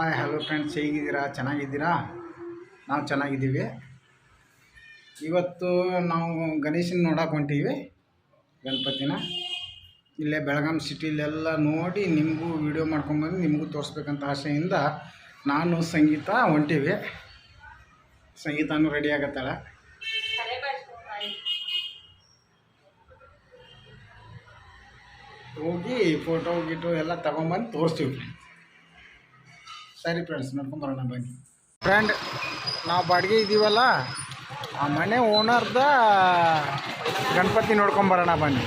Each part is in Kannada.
ಹಾಯ್ ಹಲೋ ಫ್ರೆಂಡ್ಸ್ ಹೇಗಿದ್ದೀರಾ? ಚೆನ್ನಾಗಿದ್ದೀರಾ? ನಾವು ಚೆನ್ನಾಗಿದ್ದೀವಿ. ಇವತ್ತು ನಾವು ಗಣೇಶನ ನೋಡಕ್ಕೆ ಹೊಂಟೀವಿ, ಗಣಪತಿನ. ಇಲ್ಲೇ ಬೆಳಗಾಂ ಸಿಟಿಲೆಲ್ಲ ನೋಡಿ ನಿಮಗೂ ವಿಡಿಯೋ ಮಾಡ್ಕೊಂಬಂದು ನಿಮಗೂ ತೋರಿಸ್ಬೇಕಂತ ಆಸೆಯಿಂದ ನಾನು ಸಂಗೀತ ಹೊಂಟೀವಿ. ಸಂಗೀತನೂ ರೆಡಿ ಆಗತ್ತಲ್ಲ? ಹೋಗಿ ಫೋಟೋ ಗಿಟೋ ಎಲ್ಲ ತಗೊಂಬಂದು ತೋರಿಸ್ತೀವಿ. ಸರಿ ಫ್ರೆಂಡ್ಸ್ ನೋಡ್ಕೊಂಬರೋಣ ಬನ್ನಿ. ಫ್ರೆಂಡ್ ನಾವು ಬಾಡಿಗೆ ಇದ್ದೀವಲ್ಲ ಆ ಮನೆ ಓನರ್ದ ಗಣಪತಿ ನೋಡ್ಕೊಂಬರೋಣ ಬನ್ನಿ.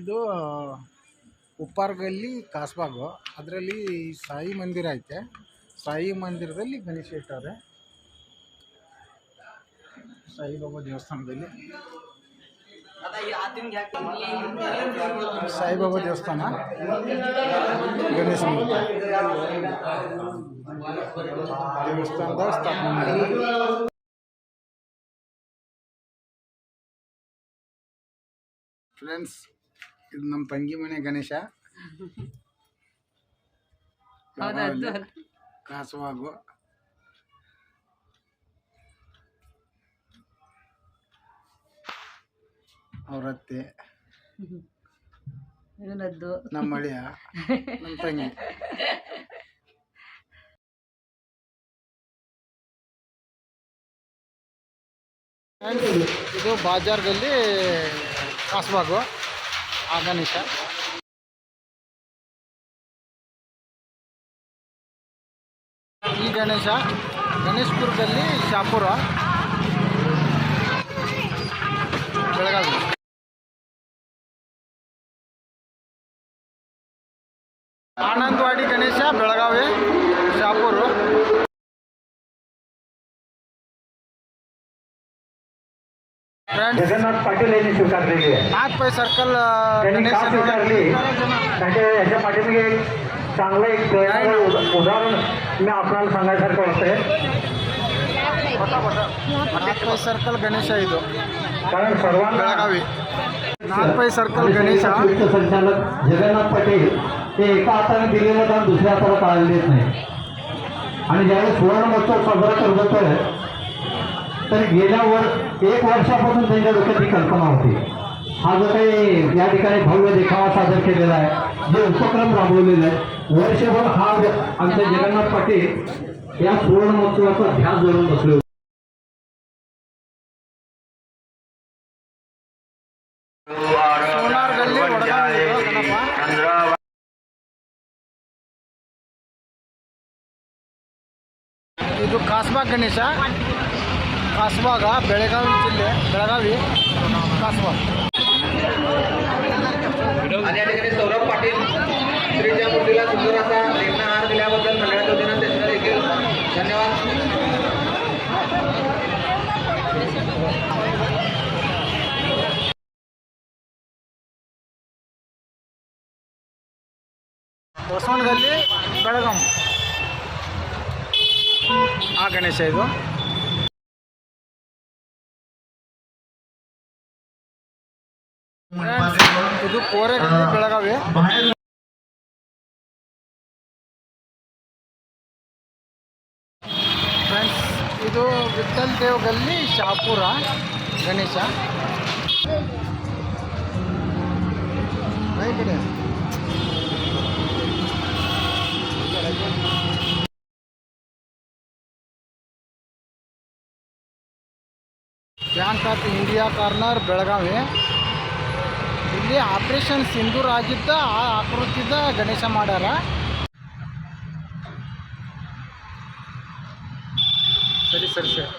ಇದು, ಉಪ್ಪಾರ್ಗಲ್ಲಿ ಕಾಸ್ಬಾಗು. ಅದರಲ್ಲಿ ಸಾಯಿ ಮಂದಿರ ಐತೆ. ಸಾಯಿ ಮಂದಿರದಲ್ಲಿ ಗಣೇಶ ಇಟ್ಟವ್ರೆ ಸಾಯಿಬಾಬಾ ದೇವಸ್ಥಾನದಲ್ಲಿ. ಸಾಯಿಬಾಬಾ ದೇವಸ್ಥಾನ ಗಣೇಶ ದೇವಸ್ಥಾನದ ಸ್ಥಾಪನೆ. ಫ್ರೆಂಡ್ಸ್ ಇದು ನಮ್ಮ ತಂಗಿ ಮನೆ ಗಣೇಶ. ಕಾಸುವಾಗು ಅವ್ರತ್ತೆ. ಇವನದ್ದು. ನಮ್ಮ ಅಳಿಯ ನಮ್ಮ ತಂಗಿ. ಇದು ಬಾಜಾರ್ದಲ್ಲಿ ಕಾಸ್ಬಾಗು ಆ ಗಣೇಶ. ಈ ಗಣೇಶ ಗಣೇಶ್ಪುರದಲ್ಲಿ ಶಾಪುರ ಬೆಳಗಾವಿ. आनंदवाडी गणेशा बेळगाव हे शहापूर पाटील यांनी स्वीकारलेली आहे. आज पै सर्कल त्यांनी का स्वीकारली? एक चांगलं एक उदाहरण मी आपल्याला सांगायसारखं वाटतंय. नागपै सर्कल गणेशा इथं कारण सर्वांना बेळगावी. नागपै सर्कल गणेशा संचालक जगन्नाथ पाटील हे एका हाताने दिलेलं काम दुसऱ्या हाताला काढायला देत नाही. आणि ज्यावेळेस सुवर्ण महोत्सव साजरा करत होतोय तर गेल्या वर एक वर्षापासून त्यांच्या डोक्यात ही कल्पना होती. हा जो काही या ठिकाणी भव्य देखावा सादर केलेला आहे जे उपक्रम राबवलेले आहे वर्षभर हा आमचे जगन्नाथ पाटील या सुवर्ण महोत्सवाचा ध्यास धरून बसले होते ಸೋನಾರ್ ಗಲ್ಲಿ ವಡಗಾವಿ ಇದು ಗಣಪ ಇದು ಕಾಸ್ಬಾಗ್ ಗಣೇಶ ಕಾಸ್ಬಾಗ ಬೆಳಗಾವಿ ಜಿಲ್ಲೆ ಬೆಳಗಾವಿ ಕಾಸ್ಬಾಗ್ आणि या ठिकाणी सौरभ पाटील श्रीच्या मूर्तीला सुंदर असा लेखना हार दिल्याबद्दल सगळ्याच वतीनं त्यांचं देखील धन्यवाद ಬಸವನಗಲ್ಲಿ ಬೆಳಗಾಂ ಆ ಗಣೇಶ ಇದು. ಇದು ಕೋರೆ ಬೆಳಗಾವಿ. ಫ್ರೆಂಡ್ಸ್ ಇದು ವಿಠಲ್ ದೇವ್ ಗಲ್ಲಿ ಶಾಪುರ ಗಣೇಶ. ಕಡೆ bank of India corner, Belagavi. ಇಲ್ಲಿ ಆಪರೇಷನ್ ಸಿಂಧೂರ್ ಆಗಿದ್ದ, ಆ ಆಕೃತಿದ ಗಣೇಶ ಮಾಡ್ಯಾರ. ಸರಿ ಸರಿ ಸರಿ.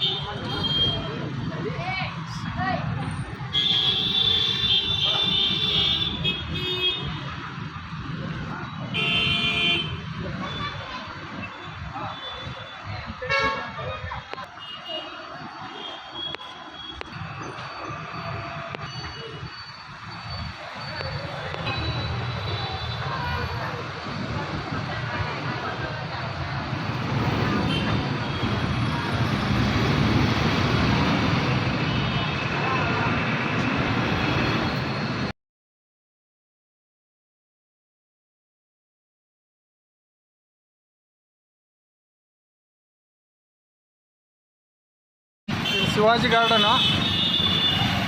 ಶಿವಾಜಿ ಗಾರ್ಡನು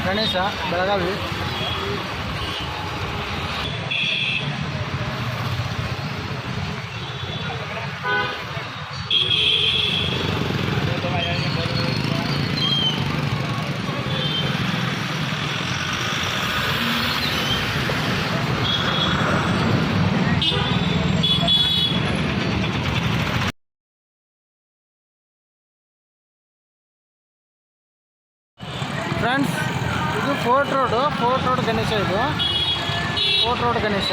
ಗಣೇಶ ಬೆಳಗಾವಿ ಫ್ರೆಂಡ್ಸ್ ಇದು ಫೋರ್ಟ್ ರೋಡ್ ಗಣೇಶ ಇದು. Fort road Ganesh.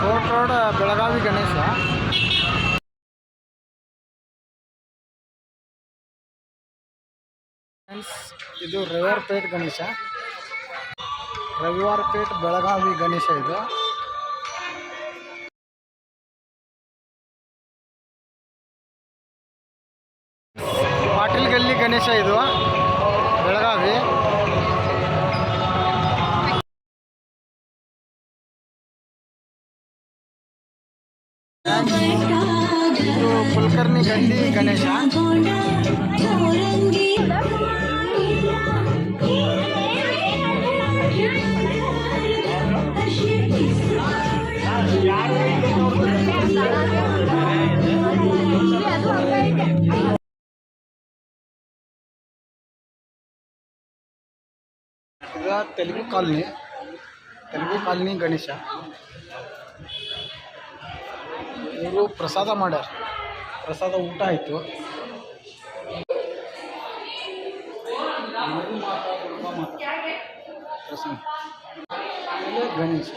Fort road Belagavi Ganesh. ಇದು ರವಿವಾರ ಪೇಟ್ ಗಣೇಶ. ರವಿವಾರ ಪೇಟ್ ಬೆಳಗಾವಿ ಗಣೇಶ ಇದು. ಪಾಟೀಲ್ ಗಲ್ಲಿ ಗಣೇಶ ಇದು. ಇದು ಕುಲಕರ್ಣಿ ಗಲ್ಲಿ ಗಣೇಶ ಇದು ತೆಲುಗು ಕಾಲನಿ ತೆಲುಗು ಕಾಲನಿ ಗಣೇಶ ಇವರು ಪ್ರಸಾದ ಮಾಡ್ಯಾರ. ಪ್ರಸಾದ ಊಟ ಆಯಿತು. ಗಣೇಶ.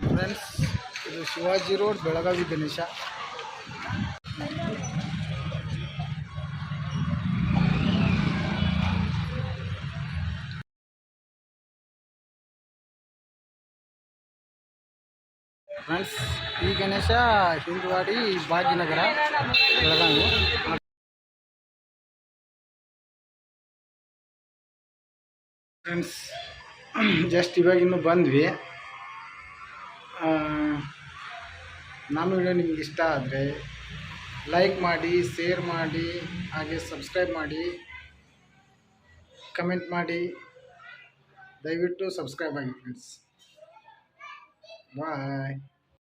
ಫ್ರೆಂಡ್ಸ್ ಇದು ಶಿವಾಜಿ ರೋಡ್ ಬೆಳಗಾವಿ ಗಣೇಶ. ಫ್ರೆಂಡ್ಸ್, ಈ ಗಣೇಶ ಶಿಂಗವಾಡಿ ಭಾಗ್ಯನಗರ, ಬೆಳಗಾವಿ. ಫ್ರೆಂಡ್ಸ್ ಜಸ್ಟ್ ಇವಾಗ ಇನ್ನೂ ಬಂದ್ವಿ. ನಾನು ವಿಡಿಯೋ ನಿಮ್ಗೆ ಇಷ್ಟ ಆದರೆ ಲೈಕ್ ಮಾಡಿ ಶೇರ್ ಮಾಡಿ, ಹಾಗೆ ಸಬ್ಸ್ಕ್ರೈಬ್ ಮಾಡಿ ಕಮೆಂಟ್ ಮಾಡಿ. ದಯವಿಟ್ಟು ಸಬ್ಸ್ಕ್ರೈಬ್ ಆಗಿ ಫ್ರೆಂಡ್ಸ್ ಬಾಯ್